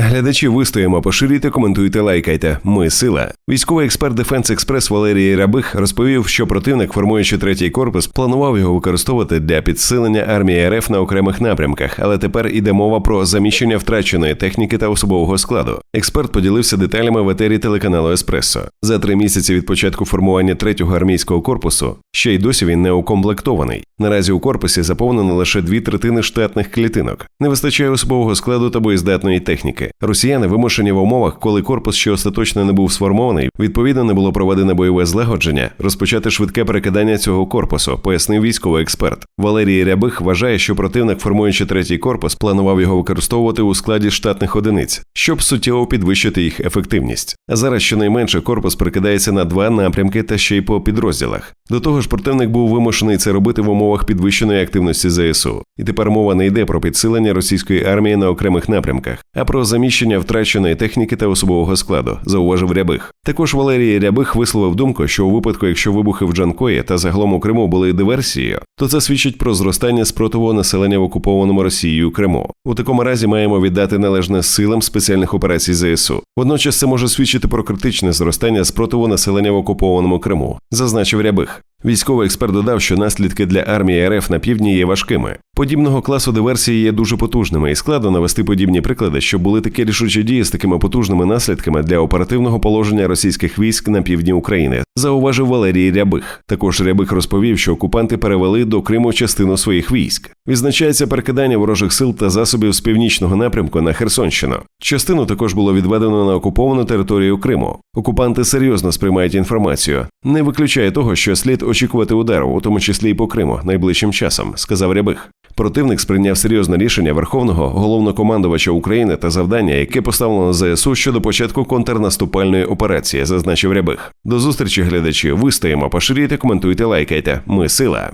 Глядачі вистоїмо, поширюйте, коментуйте, лайкайте. Ми сила. Військовий експерт Дефенс Експрес Валерій Рябих розповів, що противник, формуючи третій корпус, планував його використовувати для підсилення армії РФ на окремих напрямках, але тепер іде мова про заміщення втраченої техніки та особового складу. Експерт поділився деталями в етері телеканалу Еспресо. За три місяці від початку формування третього армійського корпусу ще й досі він не укомплектований. Наразі у корпусі заповнено лише дві третини штатних клітинок. Не вистачає особового складу та боєздатної техніки. Росіяни вимушені в умовах, коли корпус ще остаточно не був сформований, відповідно не було проведено бойове злагодження, розпочати швидке перекидання цього корпусу, пояснив військовий експерт. Валерій Рябих вважає, що противник, формуючи третій корпус, планував його використовувати у складі штатних одиниць, щоб суттєво підвищити їх ефективність. А зараз щонайменше корпус прикидається на два напрямки та ще й по підрозділах. До того ж, противник був вимушений це робити в умовах підвищеної активності ЗСУ. І тепер мова не йде про підсилення російської армії на окремих напрямках, а про заміщення втраченої техніки та особового складу, зауважив Рябих. Також Валерій Рябих висловив думку, що у випадку, якщо вибухи в Джанкої та загалом у Криму були диверсією, то це свідчить про зростання спротиву населення в окупованому Росією Криму. У такому разі маємо віддати належне силам спеціальних операцій ЗСУ. Водночас це може свідчити про критичне зростання спротиву населення в окупованому Криму, зазначив Рябих. Військовий експерт додав, що наслідки для армії РФ на півдні є важкими. Подібного класу диверсії є дуже потужними, і складно навести подібні приклади, щоб були такі рішучі дії з такими потужними наслідками для оперативного положення російських військ на півдні України, зауважив Валерій Рябих. Також Рябих розповів, що окупанти перевели до Криму частину своїх військ. Відзначається перекидання ворожих сил та засобів з північного напрямку на Херсонщину. Частину також було відведено на окуповану територію Криму. Окупанти серйозно сприймають інформацію. Не виключає того, що слід очікувати удару, у тому числі й по Криму, найближчим часом, сказав Рябих. Противник сприйняв серйозне рішення Верховного головнокомандувача України та завдання, яке поставлено ЗСУ щодо початку контрнаступальної операції, зазначив Рябих. До зустрічі, глядачі. Вистоїмо, поширюйте, коментуйте, лайкайте. Ми сила.